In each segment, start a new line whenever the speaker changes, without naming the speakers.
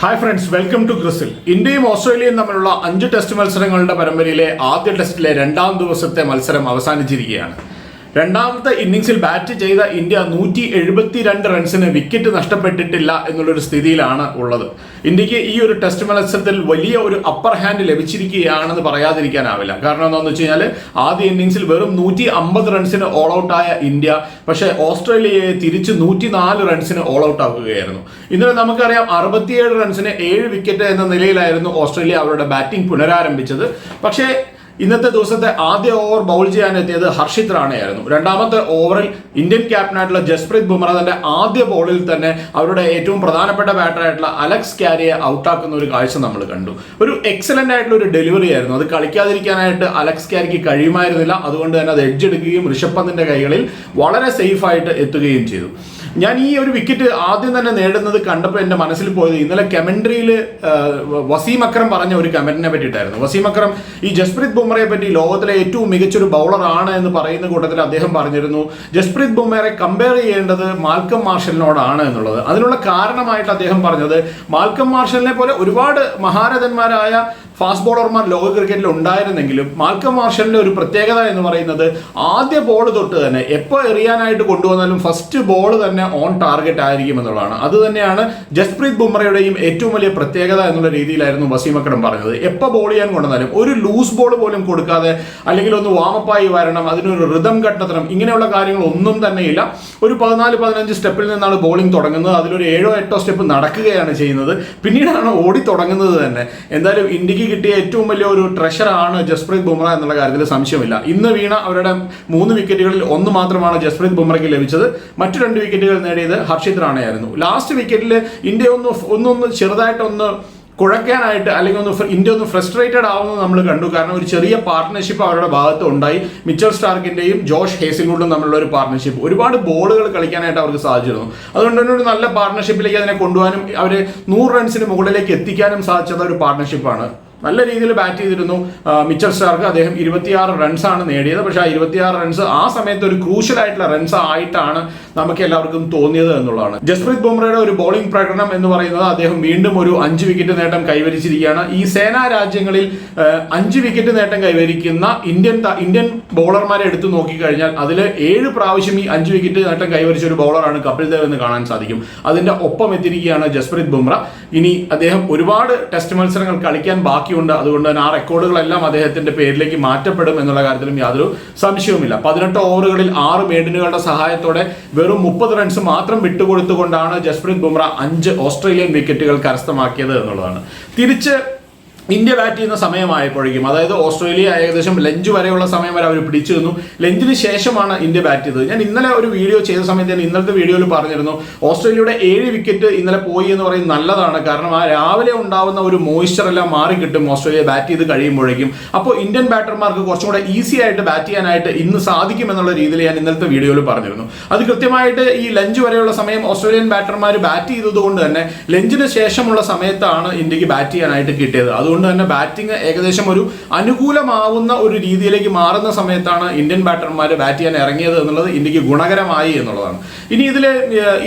Hi friends welcome to ക്രിസിൽ ഇന്ത്യയും ഓസ്ട്രേലിയയും തമ്മിലുള്ള അഞ്ച് ടെസ്റ്റ് മത്സരങ്ങളുടെ പരമ്പരയിലെ ആദ്യ ടെസ്റ്റിലെ രണ്ടാം ദിവസത്തെ മത്സരം അവസാനിച്ചിരിക്കുകയാണ്. രണ്ടാമത്തെ ഇന്നിങ്സിൽ ബാറ്റ് ചെയ്ത ഇന്ത്യ നൂറ്റി എഴുപത്തി രണ്ട് റൺസിന് വിക്കറ്റ് നഷ്ടപ്പെട്ടിട്ടില്ല എന്നുള്ളൊരു സ്ഥിതിയിലാണ് ഉള്ളത്. ഇന്ത്യയ്ക്ക് ഈ ഒരു ടെസ്റ്റ് മത്സരത്തിൽ വലിയ ഒരു അപ്പർ ഹാൻഡ് ലഭിച്ചിരിക്കുകയാണെന്ന് പറയാതിരിക്കാനാവില്ല. കാരണം എന്താണെന്ന് വെച്ച് കഴിഞ്ഞാൽ ആദ്യ ഇന്നിംഗ്സിൽ വെറും നൂറ്റി അമ്പത് റൺസിന് ഓൾ ഔട്ടായ ഇന്ത്യ പക്ഷേ ഓസ്ട്രേലിയയെ തിരിച്ച് നൂറ്റി നാല് റൺസിന് ഓൾ ഔട്ട് ആക്കുകയായിരുന്നു. ഇന്നലെ നമുക്കറിയാം അറുപത്തിയേഴ് റൺസിന് ഏഴ് വിക്കറ്റ് എന്ന നിലയിലായിരുന്നു ഓസ്ട്രേലിയ അവരുടെ ബാറ്റിംഗ് പുനരാരംഭിച്ചത്. പക്ഷേ ഇന്നത്തെ ദിവസത്തെ ആദ്യ ഓവർ ബൗൾ ചെയ്യാൻ എത്തിയത് ഹർഷിത് റാണയായിരുന്നു. രണ്ടാമത്തെ ഓവറിൽ ഇന്ത്യൻ ക്യാപ്റ്റനായിട്ടുള്ള ജസ്പ്രീത് ബുംറ തന്റെ ആദ്യ ബോളിൽ തന്നെ അവരുടെ ഏറ്റവും പ്രധാനപ്പെട്ട ബാറ്ററായിട്ടുള്ള അലക്സ് ക്യാരിയെ ഔട്ടാക്കുന്ന ഒരു കാഴ്ച നമ്മൾ കണ്ടു. ഒരു എക്സലന്റ് ആയിട്ടുള്ള ഒരു ഡെലിവറി ആയിരുന്നു. അത് കളിക്കാതിരിക്കാനായിട്ട് അലക്സ് ക്യാരിക്ക് കഴിയുമായിരുന്നില്ല. അതുകൊണ്ട് തന്നെ അത് എഡ്ജ് എടുക്കുകയും ഋഷഭ് പന്തിന്റെ കൈകളിൽ വളരെ സേഫ് ആയിട്ട് എത്തുകയും ചെയ്തു. ഞാൻ ഈ ഒരു വിക്കറ്റ് ആദ്യം തന്നെ നേടുന്നത് കണ്ടപ്പോൾ എന്റെ മനസ്സിൽ പോയത് ഇന്നലെ കമൻട്രിയിൽ വസീം അക്രം പറഞ്ഞ ഒരു കമന്റിനെ പറ്റിയിട്ടായിരുന്നു. വസീം അക്രം ഈ ജസ്പ്രീത് ബുംറയെ പറ്റി ലോകത്തിലെ ഏറ്റവും മികച്ചൊരു ബൗളറാണ് എന്ന് പറയുന്ന കൂട്ടത്തിൽ അദ്ദേഹം പറഞ്ഞിരുന്നു. ജസ്പ്രീത് ബുംറയെ കമ്പയർ ചെയ്യേണ്ടത് മാൽക്കം മാർഷലിനോടാണ് എന്നുള്ളത്. അതിനുള്ള കാരണമായിട്ട് അദ്ദേഹം പറഞ്ഞത് മാൽക്കം മാർഷലിനെ പോലെ ഒരുപാട് മഹാരഥന്മാരായ ഫാസ്റ്റ് ബോളർമാർ ലോക ക്രിക്കറ്റിൽ ഉണ്ടായിരുന്നെങ്കിലും മാൽക്കം മാർഷലിന്റെ ഒരു പ്രത്യേകത എന്ന് പറയുന്നത് ആദ്യ ബോൾ തൊട്ട് തന്നെ എപ്പോൾ എറിയാനായിട്ട് കൊണ്ടുവന്നാലും ഫസ്റ്റ് ബോൾ തന്നെ ഓൺ ടാർഗറ്റ് ആയിരിക്കും എന്നുള്ളതാണ്. അത് തന്നെയാണ് ജസ്പ്രീത് ബുംറയുടെയും ഏറ്റവും വലിയ പ്രത്യേകത എന്നുള്ള രീതിയിലായിരുന്നു വസീം അക്കടം പറഞ്ഞത്. എപ്പോൾ ബോൾ ചെയ്യാൻ കൊണ്ടുവന്നാലും ഒരു ലൂസ് ബോൾ പോലും കൊടുക്കാതെ അല്ലെങ്കിൽ ഒന്ന് വാമപ്പായി വരണം അതിനൊരു റിതം കണ്ടെത്തണം ഇങ്ങനെയുള്ള കാര്യങ്ങൾ ഒന്നും തന്നെയില്ല ഒരു പതിനാല് പതിനഞ്ച് സ്റ്റെപ്പിൽ നിന്നാണ് ബോളിംഗ് തുടങ്ങുന്നത്. അതിലൊരു ഏഴോ എട്ടോ സ്റ്റെപ്പ് നടക്കുകയാണ് ചെയ്യുന്നത്. പിന്നീടാണ് ഓടി തുടങ്ങുന്നത് തന്നെ. എന്തായാലും ഇന്ത്യയ്ക്ക് കിട്ടിയ ഏറ്റവും വലിയ ഒരു ട്രഷർ ആണ് ജസ്പ്രീത് ബുംറ എന്നുള്ള കാര്യത്തിൽ സംശയമില്ല. ഇന്ന് വീണ അവരുടെ മൂന്ന് വിക്കറ്റുകളിൽ ഒന്ന് മാത്രമാണ് ജസ്പ്രീത് ബുംറയ്ക്ക് ലഭിച്ചത്. മറ്റു രണ്ട് വിക്കറ്റുകൾ നേടിയത് ഹർഷിത് റാണയായിരുന്നു. ലാസ്റ്റ് വിക്കറ്റിൽ ഇന്ത്യ ഒന്ന് ഒന്നൊന്ന് ചെറുതായിട്ടൊന്ന് കുഴക്കാനായിട്ട് അല്ലെങ്കിൽ ഒന്ന് ഇന്ത്യ ഒന്ന് ഫ്രസ്ട്രേറ്റഡ് ആവുന്നത് നമ്മൾ കണ്ടു. കാരണം ഒരു ചെറിയ പാർട്ട്ണർഷിപ്പ് അവരുടെ ഭാഗത്ത് ഉണ്ടായി. മിച്ചൽ സ്റ്റാർക്കിന്റെയും ജോഷ് ഹേസിൽവുഡും തമ്മിലുള്ള ഒരു പാർട്ട്ണർഷിപ്പ് ഒരുപാട് ബോളുകൾ കളിക്കാനായിട്ട് അവർക്ക് സാധിച്ചിരുന്നു. അതുകൊണ്ട് തന്നെ ഒരു നല്ല പാർട്ട്ണർഷിപ്പിലേക്ക് അതിനെ കൊണ്ടുപോകാനും അവരെ നൂറ് റൺസിന് മുകളിലേക്ക് എത്തിക്കാനും സാധിച്ചത് ഒരു പാർട്ട്ണർഷിപ്പാണ് നല്ല രീതിയിൽ ബാറ്റ് ചെയ്തിരുന്നു. മിച്ചൽ സ്റ്റാർക്ക് അദ്ദേഹം ഇരുപത്തിയാറ് റൺസാണ് നേടിയത്. പക്ഷേ ആ ഇരുപത്തിയാറ് റൺസ് ആ സമയത്ത് ഒരു ക്രൂഷ്യൽ ആയിട്ടുള്ള റൺസ് ആയിട്ടാണ് നമുക്ക് എല്ലാവർക്കും തോന്നിയത് എന്നുള്ളതാണ്. ജസ്പ്രീത് ബുംറയുടെ ഒരു ബോളിംഗ് പ്രകടനം എന്ന് പറയുന്നത് അദ്ദേഹം വീണ്ടും ഒരു അഞ്ച് വിക്കറ്റ് നേട്ടം കൈവരിച്ചിരിക്കുകയാണ്. ഈ സേനാ രാജ്യങ്ങളിൽ അഞ്ച് വിക്കറ്റ് നേട്ടം കൈവരിക്കുന്ന ഇന്ത്യൻ ഇന്ത്യൻ ബോളർമാരെ എടുത്തു നോക്കിക്കഴിഞ്ഞാൽ അതിൽ ഏഴ് പ്രാവശ്യം ഈ അഞ്ച് വിക്കറ്റ് നേട്ടം കൈവരിച്ച ഒരു ബോളറാണ് കപിൽ ദേവ് എന്ന് കാണാൻ സാധിക്കും. അതിന്റെ ഒപ്പം എത്തിയിരിക്കുകയാണ് ജസ്പ്രീത് ബുംറ. ഇനി അദ്ദേഹം ഒരുപാട് ടെസ്റ്റ് മത്സരങ്ങൾ കളിക്കാൻ ബാക്കിയുണ്ട്. അതുകൊണ്ട് തന്നെ ആ റെക്കോർഡുകളെല്ലാം അദ്ദേഹത്തിന്റെ പേരിലേക്ക് മാറ്റപ്പെടും എന്നുള്ള കാര്യത്തിലും യാതൊരു സംശയവുമില്ല. പതിനെട്ട് ഓവറുകളിൽ ആറ് മേഡിനുകളുടെ സഹായത്തോടെ വെറും മുപ്പത് റൺസ് മാത്രം വിട്ടുകൊടുത്തുകൊണ്ടാണ് ജസ്പ്രീത് ബുംറ അഞ്ച് ഓസ്ട്രേലിയൻ വിക്കറ്റുകൾ കരസ്ഥമാക്കിയത് എന്നുള്ളതാണ്. തിരിച്ച് ഇന്ത്യ ബാറ്റ് ചെയ്യുന്ന സമയമായപ്പോഴേക്കും അതായത് ഓസ്ട്രേലിയ ഏകദേശം ലഞ്ച് വരെയുള്ള സമയം വരെ അവർ പിടിച്ചു നിന്നു. ലഞ്ചിന് ശേഷമാണ് ഇന്ത്യ ബാറ്റ് ചെയ്തത്. ഞാൻ ഇന്നലെ ഒരു വീഡിയോ ചെയ്ത സമയത്ത് ഞാൻ ഇന്നലത്തെ വീഡിയോയിൽ പറഞ്ഞിരുന്നു ഓസ്ട്രേലിയയുടെ ഏഴ് വിക്കറ്റ് ഇന്നലെ പോയി എന്ന് പറയുന്നത് നല്ലതാണ്. കാരണം ആ രാവിലെ ഉണ്ടാവുന്ന ഒരു മോയ്സ്ചർ എല്ലാം മാറി കിട്ടും ഓസ്ട്രേലിയ ബാറ്റ് ചെയ്ത് കഴിയുമ്പോഴേക്കും. അപ്പോൾ ഇന്ത്യൻ ബാറ്റർമാർക്ക് കുറച്ചും കൂടെ ഈസി ആയിട്ട് ബാറ്റ് ചെയ്യാനായിട്ട് ഇന്ന് സാധിക്കും എന്നുള്ള രീതിയിൽ ഞാൻ ഇന്നലത്തെ വീഡിയോയിൽ പറഞ്ഞിരുന്നു. അത് കൃത്യമായിട്ട് ഈ ലഞ്ച് വരെയുള്ള സമയം ഓസ്ട്രേലിയൻ ബാറ്റർമാർ ബാറ്റ് ചെയ്തതുകൊണ്ട് തന്നെ ലഞ്ചിന് ശേഷമുള്ള സമയത്താണ് ഇന്ത്യയ്ക്ക് ബാറ്റ് ചെയ്യാനായിട്ട് കിട്ടിയത്. അതുകൊണ്ട് തന്നെ ബാറ്റിംഗ് ഏകദേശം ഒരു അനുകൂലമാവുന്ന ഒരു രീതിയിലേക്ക് മാറുന്ന സമയത്താണ് ഇന്ത്യൻ ബാറ്റർമാർ ബാറ്റ് ചെയ്യാൻ ഇറങ്ങിയത് എന്നുള്ളത് ഇന്ത്യയ്ക്ക് ഗുണകരമായി എന്നുള്ളതാണ്. ഇനി ഇതിൽ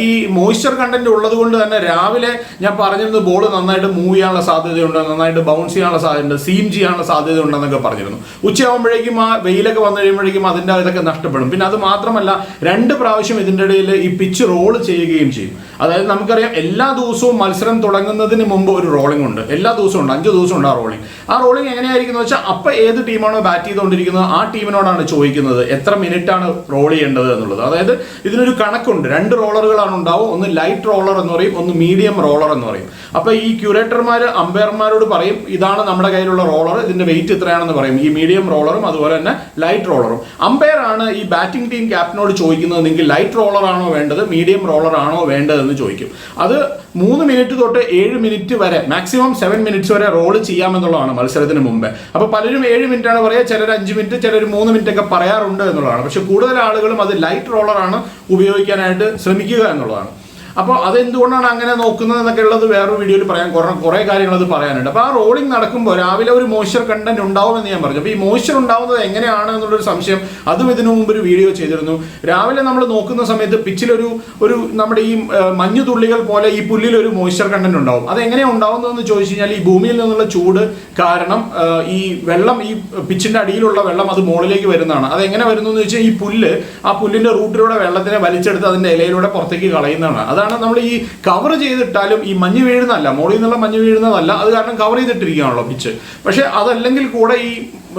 ഈ മോയ്സ്ചർ കണ്ടന്റ് ഉള്ളത് കൊണ്ട് തന്നെ രാവിലെ ഞാൻ പറഞ്ഞിരുന്നു ബോൾ നന്നായിട്ട് മൂവ് ചെയ്യാനുള്ള സാധ്യതയുണ്ട് നന്നായിട്ട് ബൗൺസ് ചെയ്യാനുള്ള സാധ്യതയുണ്ട് സീം ചെയ്യാനുള്ള സാധ്യത ഉണ്ടെന്നൊക്കെ പറഞ്ഞിരുന്നു. ഉച്ചയാകുമ്പോഴേക്കും ആ വെയിലൊക്കെ വന്നു കഴിയുമ്പോഴേക്കും അതിന്റെ ഇതൊക്കെ നഷ്ടപ്പെടും. പിന്നെ അത് മാത്രമല്ല രണ്ട് പ്രാവശ്യം ഇതിന്റെ ഇടയിൽ ഈ പിച്ച് റോൾ ചെയ്യുകയും ചെയ്യും. അതായത് നമുക്കറിയാം എല്ലാ ദിവസവും മത്സരം തുടങ്ങുന്നതിന് മുമ്പ് ഒരു റോളിംഗ് ഉണ്ട്. എല്ലാ ദിവസവും ഉണ്ട് അഞ്ച് ദിവസം ഉണ്ട് ആ റോളിംഗ് ആ റോളിംഗ് എങ്ങനെയായിരിക്കും എന്ന് വെച്ചാൽ അപ്പം ഏത് ടീമാണോ ബാറ്റ് ചെയ്തുകൊണ്ടിരിക്കുന്നത് ആ ടീമിനോടാണ് ചോദിക്കുന്നത് എത്ര മിനിറ്റ് ആണ് റോൾ ചെയ്യേണ്ടത് എന്നുള്ളത്. അതായത് ഇതിനൊരു കണക്കുണ്ട്. രണ്ട് റോളറുകളാണ് ഉണ്ടാവും. ഒന്ന് ലൈറ്റ് റോളർ എന്ന് പറയും ഒന്ന് മീഡിയം റോളർ എന്ന് പറയും. അപ്പോൾ ഈ ക്യൂറേറ്റർമാർ അമ്പയർമാരോട് പറയും ഇതാണ് നമ്മുടെ കയ്യിലുള്ള റോളർ ഇതിന്റെ വെയിറ്റ് ഇത്രയാണെന്ന് പറയും. ഈ മീഡിയം റോളറും അതുപോലെ തന്നെ ലൈറ്റ് റോളറും അമ്പയർ ആണ് ഈ ബാറ്റിംഗ് ടീം ക്യാപ്റ്റനോട് ചോദിക്കുന്നത് നിങ്ങൾക്ക് ലൈറ്റ് റോളർ ആണോ വേണ്ടത് മീഡിയം റോളർ ആണോ വേണ്ടതെന്ന് ചോദിക്കും. അത് മൂന്ന് മിനിറ്റ് തൊട്ട് ഏഴ് മിനിറ്റ് വരെ മാക്സിമം സെവൻ മിനിറ്റ്സ് വരെ റോൾ ചെയ്യാമെന്നുള്ളതാണ് മത്സരത്തിന് മുമ്പ്. അപ്പോൾ പലരും ഏഴ് മിനിറ്റ് ആണ് പറയുക ചിലർ അഞ്ച് മിനിറ്റ് ചിലർ മൂന്ന് മിനിറ്റ് ഒക്കെ പറയാറുണ്ട് എന്നുള്ളതാണ്. പക്ഷെ കൂടുതൽ ആളുകളും അത് ലൈറ്റ് റോളറാണ് ഉപയോഗിക്കാനായിട്ട് ശ്രമിക്കുക എന്നുള്ളതാണ്. അപ്പോൾ അതെന്തുകൊണ്ടാണ് അങ്ങനെ നോക്കുന്നത് എന്നൊക്കെ ഉള്ളത് വേറൊരു വീഡിയോയിൽ പറയാൻ കുറേ കുറേ കാര്യങ്ങൾ അത് പറയാനുണ്ട്. അപ്പോൾ ആ റോളിംഗ് നടക്കുമ്പോൾ രാവിലെ ഒരു മോയ്സ്ചർ കണ്ടന്റ് ഉണ്ടാവുമെന്ന് ഞാൻ പറഞ്ഞു. അപ്പോൾ ഈ മോയ്സ്ചർ ഉണ്ടാവുന്നത് എങ്ങനെയാണ് എന്നുള്ളൊരു സംശയം അതും ഇതിനു മുമ്പ് ഒരു വീഡിയോ ചെയ്തിരുന്നു. രാവിലെ നമ്മൾ നോക്കുന്ന സമയത്ത് പിച്ചിലൊരു ഒരു നമ്മുടെ ഈ മഞ്ഞു തുള്ളികൾ പോലെ ഈ പുല്ലിൽ ഒരു കണ്ടന്റ് ഉണ്ടാവും. അത് എങ്ങനെയാണ് ഉണ്ടാവുന്നതെന്ന് ചോദിച്ചു കഴിഞ്ഞാൽ ഈ ഭൂമിയിൽ നിന്നുള്ള ചൂട് കാരണം ഈ വെള്ളം ഈ പിച്ചിന്റെ അടിയിലുള്ള വെള്ളം അത് മുകളിലേക്ക് വരുന്നതാണ്. അത് എങ്ങനെ വരുന്നു എന്ന് വെച്ചാൽ ഈ പുല്ല് ആ പുല്ലിന്റെ റൂട്ടിലൂടെ വെള്ളത്തിനെ വലിച്ചെടുത്ത് അതിന്റെ ഇലയിലൂടെ പുറത്തേക്ക് കളയുന്നതാണ്. അതാണ് നമ്മൾ ഈ കവർ ചെയ്തിട്ടാലും ഈ മഞ്ഞ് വീഴുന്നതല്ല മുകളിൽ നിന്നുള്ള മഞ്ഞ് വീഴുന്നതല്ല അത് കാരണം കവർ ചെയ്തിട്ടിരിക്കുകയാണല്ലോ പിച്ച് പക്ഷെ അതല്ലെങ്കിൽ കൂടെ ഈ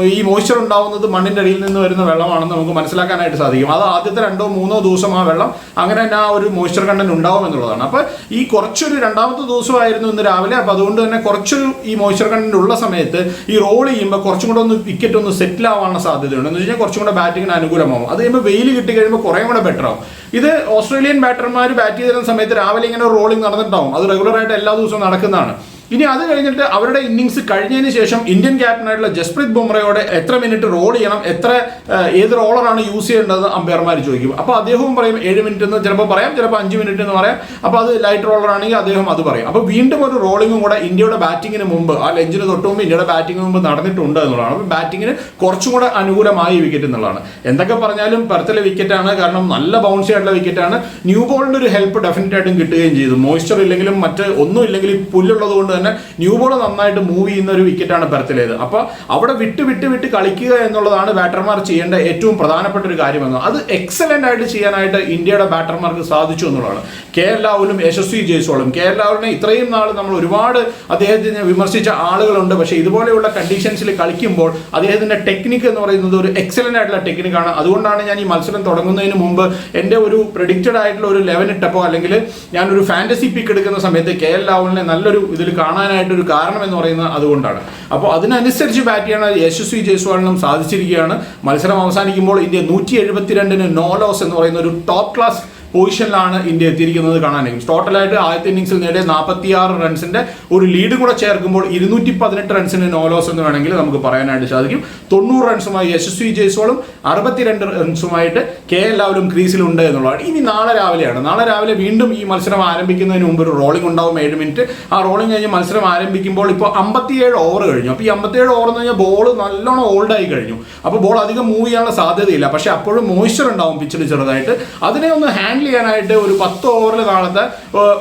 ഈ മോയ്സ്ചർ ഉണ്ടാവുന്നത് മണ്ണിന്റെ അടിയിൽ നിന്ന് വരുന്ന വെള്ളമാണെന്ന് നമുക്ക് മനസ്സിലാക്കാനായിട്ട് സാധിക്കും. അത് ആദ്യത്തെ രണ്ടോ മൂന്നോ ദിവസം ആ വെള്ളം അങ്ങനെ തന്നെ ആ ഒരു മോയ്സ്ചർ കണ്ടന്റ് ഉണ്ടാവും എന്നുള്ളതാണ്. അപ്പോൾ ഈ കുറച്ചൊരു രണ്ടാമത്തെ ദിവസമായിരുന്നു ഇന്ന് രാവിലെ. അപ്പോൾ അതുകൊണ്ട് തന്നെ കുറച്ചൊരു ഈ മോയ്സ്ചർ കണ്ടന്റ് ഉള്ള സമയത്ത് ഈ റോൾ ചെയ്യുമ്പോൾ കുറച്ചും കൂടെ ഒന്ന് വിക്കറ്റ് ഒന്ന് സെറ്റിൽ ആവാനുള്ള സാധ്യതയുണ്ട്. എന്ന് വെച്ച് കഴിഞ്ഞാൽ കുറച്ചും കൂടെ ബാറ്റിങ്ങിന് അനുകൂലമാവും. അത് കഴിയുമ്പോൾ വെയിൽ കിട്ടി കഴിയുമ്പോൾ കുറേ കൂടെ ബെറ്റർ ആവും. ഇത് ഓസ്ട്രേലിയൻ ബാറ്റർമാർ ബാറ്റ് ചെയ്തിരുന്ന സമയത്ത് രാവിലെ ഇങ്ങനെ റോളിംഗ് നടന്നിട്ടുണ്ടാവും. അത് റെഗുലറായിട്ട് എല്ലാ ദിവസവും നടക്കുന്നതാണ്. ഇനി അത് കഴിഞ്ഞിട്ട് അവരുടെ ഇന്നിങ്സ് കഴിഞ്ഞതിന് ശേഷം ഇന്ത്യൻ ക്യാപ്റ്റനായിട്ടുള്ള ജസ്പ്രീത് ബുംറയോട് എത്ര മിനിറ്റ് റോൾ ചെയ്യണം എത്ര ഏത് റോളറാണ് യൂസ് ചെയ്യേണ്ടത് അമ്പയർമാർ ചോദിക്കും. അപ്പോൾ അദ്ദേഹവും പറയും ഏഴ് മിനിറ്റ് എന്ന് ചിലപ്പോൾ പറയാം ചിലപ്പോൾ അഞ്ച് മിനിറ്റ് എന്ന് പറയാം. അപ്പോൾ അത് ലൈറ്റ് റോളർ ആണെങ്കിൽ അദ്ദേഹം അത് പറയും. അപ്പോൾ വീണ്ടും ഒരു റോളിംഗും കൂടെ ഇന്ത്യയുടെ ബാറ്റിങ്ങിന് മുമ്പ് ആ ലഞ്ചിന് തൊട്ട് മുമ്പ് ഇന്ത്യയുടെ ബാറ്റിങ്ങിന് മുമ്പ് നടന്നിട്ടുണ്ട് എന്നുള്ളതാണ്. അപ്പോൾ ബാറ്റിങ്ങിന് കുറച്ചും കൂടെ അനുകൂലമായ വിക്കറ്റ് എന്നുള്ളതാണ്. എന്തൊക്കെ പറഞ്ഞാലും പെർത്തിലെ വിക്കറ്റാണ് കാരണം നല്ല ബൗൺസി ആയിട്ടുള്ള വിക്കറ്റാണ് ന്യൂ ബോളിന്റെ ഒരു ഹെൽപ്പ് ഡെഫിനറ്റ് ആയിട്ടും കിട്ടുകയും ചെയ്തു. മോയ്സ്ചർ ഇല്ലെങ്കിലും മറ്റ് ഒന്നും ഇല്ലെങ്കിൽ പുല്ലുള്ളത് കൊണ്ട് തന്നെ ന്യൂ ബോൾ നന്നായിട്ട് മൂവ് ചെയ്യുന്ന ഒരു വിക്കറ്റാണ് പെർത്തിലേത്. അപ്പോൾ അവിടെ വിട്ട് വിട്ട് വിട്ട് കളിക്കുക എന്നുള്ളതാണ് ബാറ്റർമാർ ചെയ്യേണ്ട ഏറ്റവും പ്രധാനപ്പെട്ട ഒരു കാര്യമെന്ന്. അത് എക്സലന്റ് ആയിട്ട് ചെയ്യാനായിട്ട് ഇന്ത്യയുടെ ബാറ്റർമാർക്ക് സാധിച്ചു എന്നുള്ളതാണ്. കെ എൽ രാഹുലും യശസ്വി ജയ്സോളും കെ എൽ രാഹുലിനെ ഇത്രയും നാൾ നമ്മൾ ഒരുപാട് അദ്ദേഹത്തിനെ വിമർശിച്ച ആളുകളുണ്ട്. പക്ഷേ ഇതുപോലെയുള്ള കണ്ടീഷൻസിൽ കളിക്കുമ്പോൾ അദ്ദേഹത്തിന്റെ ടെക്നിക്ക് എന്ന് പറയുന്നത് ഒരു എക്സലന്റ് ആയിട്ടുള്ള ടെക്നിക്കാണ് അതുകൊണ്ടാണ് ഞാൻ ഈ മത്സരം തുടങ്ങുന്നതിന് മുമ്പ് എന്റെ ഒരു പ്രഡിക്റ്റഡ് ആയിട്ടുള്ള ഒരു ലെവൻ ഇട്ടപ്പോ അല്ലെങ്കിൽ ഞാൻ ഒരു ഫാന്റസി പിക്ക് എടുക്കുന്ന സമയത്ത് കെ എൽ രാഹുലിനെ നല്ലൊരു ഇതിൽ കാണാനായിട്ട് ഒരു കാരണം എന്ന് പറയുന്നത് അതുകൊണ്ടാണ്. അപ്പോൾ അതിനനുസരിച്ച് ബാറ്റ് ചെയ്യാൻ യശസ്വി ജയ്സ്വാളിനും സാധിച്ചിരിക്കുകയാണ്. മത്സരം അവസാനിക്കുമ്പോൾ ഇന്ത്യ നൂറ്റി എഴുപത്തിരണ്ടിന് നോലോസ് എന്ന് പറയുന്ന ഒരു ടോപ്പ് ക്ലാസ് പൊസിഷനിലാണ് ഇന്ത്യ എത്തിയിരിക്കുന്നത് കാണാനായിരിക്കും. ടോട്ടലായിട്ട് ആദ്യത്തെ ഇന്നിംഗ്സിൽ നേടിയ നാൽപ്പത്തിയാറ് റൺസിന്റെ ഒരു ലീഡ് കൂടെ ചേർക്കുമ്പോൾ ഇരുന്നൂറ്റി പതിനെട്ട് റൺസിന് നോലോസ് എന്ന് വേണമെങ്കിൽ നമുക്ക് പറയാനായിട്ട് സാധിക്കും. തൊണ്ണൂറ് റൺസുമായി യശസ്വി ജയ്സോളും അറുപത്തിരണ്ട് റൺസുമായിട്ട് കെ എൽ രാഹുലും ക്രീസിലുണ്ട് എന്നുള്ളതാണ്. ഇനി നാളെ രാവിലെയാണ്. നാളെ രാവിലെ വീണ്ടും ഈ മത്സരം ആരംഭിക്കുന്നതിന് മുമ്പ് ഒരു റോളിംഗ് ഉണ്ടാവും ഏഴ് മിനിറ്റ് ആ റോളിംഗ് കഴിഞ്ഞ് മത്സരം ആരംഭിക്കുമ്പോൾ ഇപ്പോൾ അമ്പത്തിയേഴ് ഓവർ കഴിഞ്ഞു. അപ്പോൾ ഈ അമ്പത്തിയേഴ് ഓവർ എന്ന് കഴിഞ്ഞാൽ ബോൾ നല്ലോണം ഓൾഡ് ആയി കഴിഞ്ഞു. അപ്പോൾ ബോൾ അധികം മൂവ് ചെയ്യാനുള്ള സാധ്യതയില്ല. പക്ഷേ അപ്പോഴും മോയ്സ്ചർ ഉണ്ടാവും പിച്ചിൽ ചെറുതായിട്ട്. അതിനെ ഒന്ന് ഹാൻഡിൽ ചെയ്യാനായിട്ട് ഒരു പത്ത് ഓവറിൽ നാളത്തെ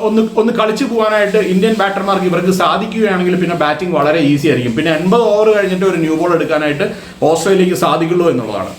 ഒന്ന് ഒന്ന് കളിച്ചു പോകാനായിട്ട് ഇന്ത്യൻ ബാറ്റർമാർക്ക് ഇവർക്ക് സാധിക്കുകയാണെങ്കിൽ പിന്നെ ബാറ്റിംഗ് വളരെ ഈസി ആയിരിക്കും. പിന്നെ എൺപത് ഓവർ കഴിഞ്ഞിട്ട് ഒരു ന്യൂ ബോൾ എടുക്കാനായിട്ട് ഓസ്ട്രേലിയക്ക് സാധിക്കുള്ളൂ എന്നുള്ളതാണ്.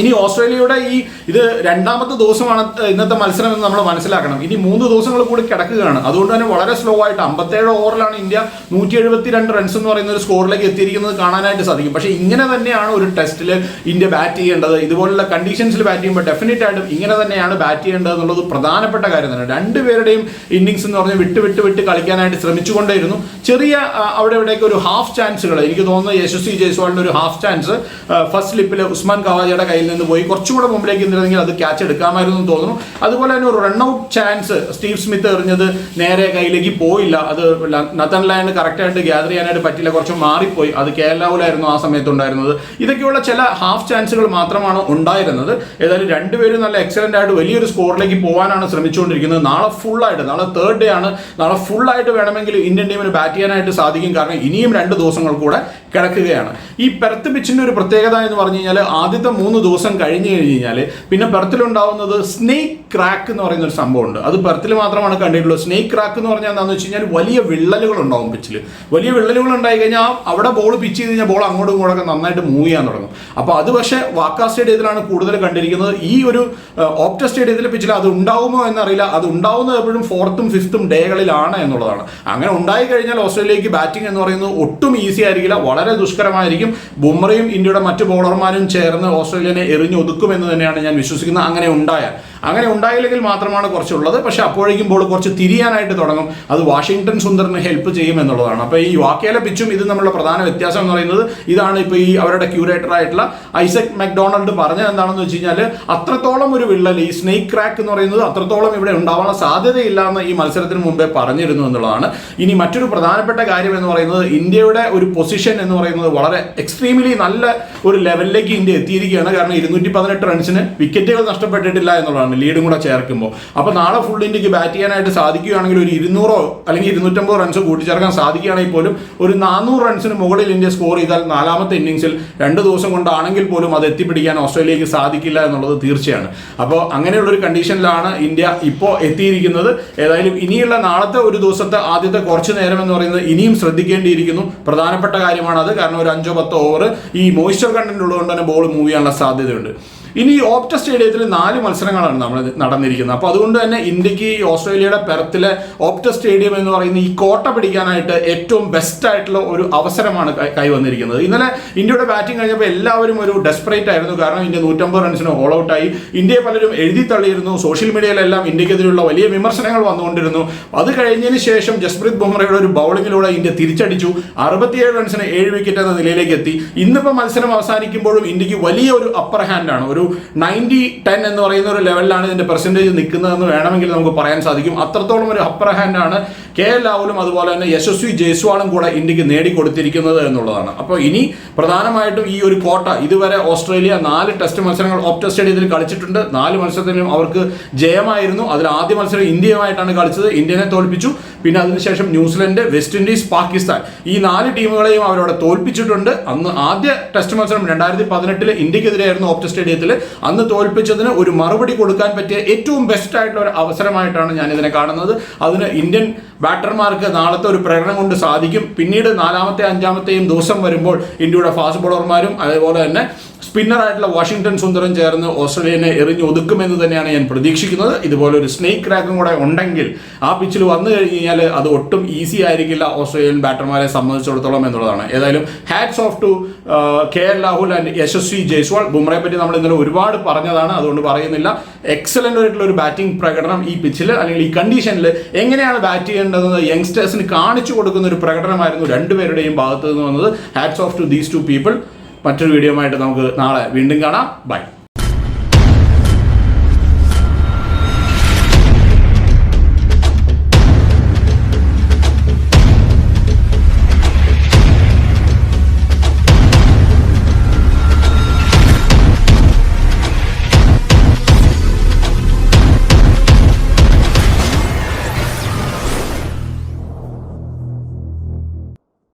ഇനി ഓസ്ട്രേലിയയുടെ ഈ ഇത് രണ്ടാമത്തെ ദിവസമാണ് ഇന്നത്തെ മത്സരം എന്ന് നമ്മൾ മനസ്സിലാക്കണം. ഇനി മൂന്ന് ദിവസങ്ങൾ കൂടി കിടക്കുകയാണ്. അതുകൊണ്ട് തന്നെ വളരെ സ്ലോ ആയിട്ട് അമ്പത്തേഴ് ഓവറിലാണ് ഇന്ത്യ നൂറ്റി എഴുപത്തി രണ്ട് റൺസ് എന്ന് പറയുന്ന ഒരു സ്കോറിലേക്ക് എത്തിയിരിക്കുന്നത് കാണാനായിട്ട് സാധിക്കും. പക്ഷേ ഇങ്ങനെ തന്നെയാണ് ഒരു ടെസ്റ്റിൽ ഇന്ത്യ ബാറ്റ് ചെയ്യേണ്ടത്. ഇതുപോലുള്ള കണ്ടീഷൻസിൽ ബാറ്റ് ചെയ്യുമ്പോൾ ഡെഫിനറ്റ് ആയിട്ടും ഇങ്ങനെ തന്നെയാണ് ബാറ്റ് ചെയ്യേണ്ടത് എന്നുള്ളത് പ്രധാനപ്പെട്ട കാര്യം തന്നെ. രണ്ടുപേരുടെയും ഇന്നിങ്സ് എന്ന് പറഞ്ഞ് വിട്ട് വിട്ട് വിട്ട് കളിക്കാനായിട്ട് ശ്രമിച്ചുകൊണ്ടേയിരുന്നു. ചെറിയ അവിടെ ഇവിടെയൊക്കെ ഒരു ഹാഫ് ചാൻസുകൾ എനിക്ക് തോന്നുന്നു യശസ്വി ജയ്സ്വാളിന്റെ ഒരു ഹാഫ് ചാൻസ് ഫസ്റ്റ് സ്ലിപ്പിൽ ഉസ്മാൻ കവാജയുടെ കയ്യിൽ നിന്ന് പോയി. കുറച്ചുകൂടെ മുമ്പിലേക്ക് നിന്നിരുന്നെങ്കിൽ അത് ക്യാച്ച് എടുക്കാമായിരുന്നു എന്ന് തോന്നുന്നു. അതുപോലെ തന്നെ ഒരു ഔട്ട് ചാൻസ് സ്റ്റീവ് സ്മിത്ത് എറിഞ്ഞത് നേരെ കയ്യിലേക്ക് പോയില്ല. അത് നത്തൻ ലാൻഡ് കറക്റ്റായിട്ട് ഗ്യാദർ ചെയ്യാനായിട്ട് പറ്റില്ല. കുറച്ച് മാറിപ്പോയി. അത് കെ എൽ രാഹുലായിരുന്നു ആ സമയത്തുണ്ടായിരുന്നത് ഇതൊക്കെയുള്ള ചില ഹാഫ് ചാൻസുകൾ മാത്രമാണ് ഉണ്ടായിരുന്നത്. ഏതായാലും രണ്ടുപേരും നല്ല എക്സലന്റ് ആയിട്ട് വലിയൊരു സ്കോറിലേക്ക് പോകാനാണ് ശ്രമിച്ചുകൊണ്ടിരിക്കുന്നത്. നാളെ ഫുൾ ആയിട്ട് നാളെ തേർഡ് ഡേ ആണ്. നാളെ ഫുൾ ആയിട്ട് വേണമെങ്കിൽ ഇന്ത്യൻ ടീമിന് ബാറ്റ് ചെയ്യാനായിട്ട് സാധിക്കും. കാരണം ഇനിയും രണ്ട് ദിവസങ്ങൾ കൂടെ കിടക്കുകയാണ്. ഈ പെർത്ത് പിച്ചിന്റെ ഒരു പ്രത്യേകത എന്ന് പറഞ്ഞു കഴിഞ്ഞാൽ ആദ്യത്തെ മൂന്ന് ദിവസം കഴിഞ്ഞ് കഴിഞ്ഞ് കഴിഞ്ഞാൽ പിന്നെ പെർത്തിലുണ്ടാവുന്നത് സ്നേക്ക് ക്രാക്ക് എന്ന് പറയുന്ന ഒരു സംഭവമുണ്ട്. അത് പെർത്തിൽ മാത്രമാണ് കണ്ടിട്ടുള്ളത്. സ്നേക്ക് ക്രാക്ക് എന്ന് പറഞ്ഞാൽ എന്താണെന്ന് വെച്ച് കഴിഞ്ഞാൽ വലിയ വിള്ളലുകൾ ഉണ്ടാവും പിച്ചിൽ വലിയ വിള്ളലുകൾ ഉണ്ടായി കഴിഞ്ഞാൽ അവിടെ ബോൾ പിച്ച് ചെയ്ത് കഴിഞ്ഞാൽ ബോൾ അങ്ങോട്ടും ഇങ്ങോട്ടൊക്കെ നന്നായിട്ട് മൂവ് ചെയ്യാൻ തുടങ്ങും. അപ്പോൾ അത് പക്ഷേ വാക്കാ സ്റ്റേഡിയത്തിലാണ് കൂടുതൽ കണ്ടിരിക്കുന്നത്. ഈ ഒരു ഓപ്റ്റ സ്റ്റേഡിയത്തിലെ പിച്ചിൽ അത് ഉണ്ടാവുമോ എന്നറിയില്ല. അത് ഉണ്ടാവുന്നത് എപ്പോഴും ഫോർത്തും ഫിഫ്ത്തും ഡേകളിലാണ് എന്നുള്ളതാണ്. അങ്ങനെ ഉണ്ടായി കഴിഞ്ഞാൽ ഓസ്ട്രേലിയക്ക് ബാറ്റിംഗ് എന്ന് പറയുന്നത് ഒട്ടും ഈസി ആയിരിക്കില്ല. വളരെ ദുഷ്കരമായിരിക്കും. ബുംറയും ഇന്ത്യയുടെ മറ്റു ബോളർമാരും ചേർന്ന് ഓസ്ട്രേലിയനെ എറിഞ്ഞൊതുക്കുമെന്ന് തന്നെയാണ് ഞാൻ വിശ്വസിക്കുന്നത്. അങ്ങനെ ഉണ്ടായാൽ അങ്ങനെ ഉണ്ടായില്ലെങ്കിൽ മാത്രമാണ് കുറച്ചുള്ളത്. പക്ഷേ അപ്പോഴേക്കും ബോൾ കുറച്ച് തിരിയാനായിട്ട് തുടങ്ങും. അത് വാഷിങ്ടൺ സുന്ദറിന് ഹെൽപ്പ് ചെയ്യും എന്നുള്ളതാണ്. അപ്പോൾ ഈ വാക്കേല പിച്ചും ഇത് നമ്മളുടെ പ്രധാന വ്യത്യാസം എന്ന് പറയുന്നത് ഇതാണ് ഇപ്പോൾ ഈ അവരുടെ ക്യൂറേറ്റർ ആയിട്ടുള്ള ഐസക് മക്ഡൊണാൾഡ് പറഞ്ഞത് എന്താണെന്ന് വെച്ച് കഴിഞ്ഞാൽ അത്രത്തോളം ഒരു വിള്ളൽ ഈ സ്നേക്ക് ക്രാക്ക് എന്ന് പറയുന്നത് അത്രത്തോളം ഇവിടെ ഉണ്ടാവാനുള്ള സാധ്യതയില്ല എന്ന് ഈ മത്സരത്തിന് മുമ്പേ പറഞ്ഞിരുന്നു എന്നുള്ളതാണ്. ഇനി മറ്റൊരു പ്രധാനപ്പെട്ട കാര്യം എന്ന് പറയുന്നത് ഇന്ത്യയുടെ ഒരു പൊസിഷൻ എന്ന് പറയുന്നത് വളരെ എക്സ്ട്രീംലി നല്ല ഒരു ലെവലിലേക്ക് ഇന്ത്യ എത്തിയിരിക്കുകയാണ്. കാരണം ഇരുന്നൂറ്റി പതിനെട്ട് റൺസിന് വിക്കറ്റുകൾ നഷ്ടപ്പെട്ടിട്ടില്ല എന്നുള്ളതാണ്. എന്നുള്ളതാണ് ലീഡും കൂടെ ചേർക്കുമ്പോൾ അപ്പോൾ നാളെ ഫുൾ ഇന്ത്യയ്ക്ക് ബാറ്റ് ചെയ്യാനായിട്ട് സാധിക്കുകയാണെങ്കിൽ ഒരു ഇരുന്നൂറോ അല്ലെങ്കിൽ ഇരുന്നൂറ്റമ്പത് റൺസ് കൂട്ടിച്ചേർക്കാൻ സാധിക്കുകയാണെങ്കിൽ പോലും ഒരു നാനൂറ് റൺസിന് മുകളിൽ ഇന്ത്യ സ്കോർ ചെയ്താൽ നാലാമത്തെ ഇന്നിംഗ്സിൽ രണ്ട് ദിവസം കൊണ്ടാണെങ്കിൽ പോലും അത് എത്തിപ്പിടിക്കാൻ ഓസ്ട്രേലിയക്ക് സാധിക്കില്ല എന്നുള്ളത് തീർച്ചയാണ്. അപ്പോൾ അങ്ങനെയുള്ള ഒരു കണ്ടീഷനിലാണ് ഇന്ത്യ ഇപ്പോൾ എത്തിയിരിക്കുന്നത്. ഏതായാലും ഇനിയുള്ള നാളത്തെ ഒരു ദിവസത്തെ ആദ്യത്തെ കുറച്ച് നേരം എന്ന് പറയുന്നത് ഇനിയും ശ്രദ്ധിക്കേണ്ടിയിരിക്കുന്നു. പ്രധാനപ്പെട്ട കാര്യമാണ് അത്. കാരണം ഒരു അഞ്ചോ പത്തോ ഓവർ ഈ മോയ്സ്ചർ കണ്ടന്റ് ഉള്ളതുകൊണ്ട് തന്നെ ബോൾ മൂവ് ചെയ്യാനുള്ള സാധ്യതയുണ്ട്. ഇനി ഓപ്റ്റ സ്റ്റേഡിയത്തിൽ നാല് മത്സരങ്ങളാണ് നമ്മൾ നടന്നിരിക്കുന്നത്. അപ്പോൾ അതുകൊണ്ട് തന്നെ ഇന്ത്യയ്ക്ക് ഈ ഓസ്ട്രേലിയയുടെ പെർത്തിലെ ഓപ്റ്റ സ്റ്റേഡിയം എന്ന് പറയുന്ന ഈ കോട്ട പിടിക്കാനായിട്ട് ഏറ്റവും ബെസ്റ്റ് ആയിട്ടുള്ള ഒരു അവസരമാണ് കൈവന്നിരിക്കുന്നത്. ഇന്നലെ ഇന്ത്യയുടെ ബാറ്റിംഗ് കഴിഞ്ഞപ്പോൾ എല്ലാവരും ഒരു ഡെസ്പറേറ്റ് ആയിരുന്നു. കാരണം ഇന്ത്യ നൂറ്റമ്പത് റൺസിന് ഓൾ ഔട്ട് ആയി. ഇന്ത്യയെ പലരും എഴുതി തള്ളിയിരുന്നു. സോഷ്യൽ മീഡിയയിലെല്ലാം ഇന്ത്യക്കെതിരെയുള്ള വലിയ വിമർശനങ്ങൾ വന്നുകൊണ്ടിരുന്നു. അത് കഴിഞ്ഞതിന് ശേഷം ജസ്പ്രീത് ബുംറയുടെ ഒരു ബൗളിങ്ങിലൂടെ ഇന്ത്യ തിരിച്ചടിച്ചു. അറുപത്തിയേഴ് റൺസിന് ഏഴ് വിക്കറ്റ് എന്ന നിലയിലേക്ക് എത്തി. ഇന്നിപ്പോൾ മത്സരം അവസാനിക്കുമ്പോഴും ഇന്ത്യയ്ക്ക് വലിയ ഒരു അപ്പർ ഹാൻഡാണ് ആണ്. ഒരു നയന്റി ടെൻ എന്ന് പറയുന്ന ഒരു ലെവലിലാണ് ഇതിന്റെ പെർസെന്റേജ് നിൽക്കുന്നതെന്ന് വേണമെങ്കിൽ നമുക്ക് പറയാൻ സാധിക്കും. അത്രത്തോളം ഒരു അപ്പർ ഹാൻഡ് ആണ് കെ എൽ രാഹുലും അതുപോലെ തന്നെ യശസ്വി ജയ്സ്വാളും കൂടെ ഇന്ത്യയ്ക്ക് നേടിക്കൊടുത്തിരിക്കുന്നത് എന്നുള്ളതാണ്. അപ്പോൾ ഇനി പ്രധാനമായിട്ടും ഈ ഒരു കോട്ട ഇതുവരെ ഓസ്ട്രേലിയ നാല് ടെസ്റ്റ് മത്സരങ്ങൾ ഓപ്റ്റ സ്റ്റേഡിയത്തിൽ കളിച്ചിട്ടുണ്ട്. നാല് മത്സരത്തിലും അവർക്ക് ജയമായിരുന്നു. അതിൽ ആദ്യ മത്സരം ഇന്ത്യയുമായിട്ടാണ് കളിച്ചത്. ഇന്ത്യനെ തോൽപ്പിച്ചു. പിന്നെ അതിനുശേഷം ന്യൂസിലൻഡ് വെസ്റ്റ് ഇൻഡീസ് പാകിസ്ഥാൻ. ഈ നാല് ടീമുകളെയും അവരവിടെ തോൽപ്പിച്ചിട്ടുണ്ട്. അന്ന് ആദ്യ ടെസ്റ്റ് മത്സരം രണ്ടായിരത്തി പതിനെട്ടിൽ ഇന്ത്യക്കെതിരെയായിരുന്നു ഓപ്റ്റ് സ്റ്റേഡിയത്തിൽ അന്ന് തോൽപ്പിച്ചതിന് ഒരു മറുപടി കൊടുക്കാൻ പറ്റിയ ഏറ്റവും ബെസ്റ്റ് ആയിട്ടുള്ള ഒരു അവസരമായിട്ടാണ് ഞാൻ ഇതിനെ കാണുന്നത്. അതിന് ഇന്ത്യൻ ബാറ്റർമാർക്ക് നാളത്തെ ഒരു പ്രകടനം കൊണ്ട് സാധിക്കും. പിന്നീട് നാലാമത്തെ അഞ്ചാമത്തെയും ദിവസം വരുമ്പോൾ ഇന്ത്യയുടെ ഫാസ്റ്റ് ബോളർമാരും അതേപോലെ തന്നെ സ്പിന്നറായിട്ടുള്ള വാഷിംഗ്ടൺ സുന്ദരം ചേർന്ന് ഓസ്ട്രേലിയനെ എറിഞ്ഞ് ഒതുക്കുമെന്ന് തന്നെയാണ് ഞാൻ പ്രതീക്ഷിക്കുന്നത്. ഇതുപോലെ ഒരു സ്നേക്ക് ക്രാക്കും കൂടെ ഉണ്ടെങ്കിൽ ആ പിച്ചിൽ വന്നു കഴിഞ്ഞാൽ അത് ഒട്ടും ഈസി ആയിരിക്കില്ല ഓസ്ട്രേലിയൻ ബാറ്റർമാരെ സംബന്ധിച്ചിടത്തോളം എന്നുള്ളതാണ്. ഏതായാലും hats off to K L Rahul and Yashasvi Jaiswal. ബുംറയെ പറ്റി നമ്മൾ ഇന്നലെ ഒരുപാട് പറഞ്ഞതാണ് അതുകൊണ്ട് പറയുന്നില്ല. എക്സലന്റ് ആയിട്ടുള്ള ഒരു ബാറ്റിംഗ് പ്രകടനം ഈ പിച്ചിൽ അല്ലെങ്കിൽ ഈ കണ്ടീഷനിൽ എങ്ങനെയാണ് ബാറ്റ് ചെയ്യേണ്ടതെന്ന് യങ്സ്റ്റേഴ്സിന് കാണിച്ചു കൊടുക്കുന്ന ഒരു പ്രകടനമായിരുന്നു രണ്ടുപേരുടെയും ഭാഗത്ത് നിന്ന് വന്നത്. Hats off to these two people മറ്റൊരു വീഡിയോ നമുക്ക് നാളെ വീണ്ടും കാണാം. ബൈ.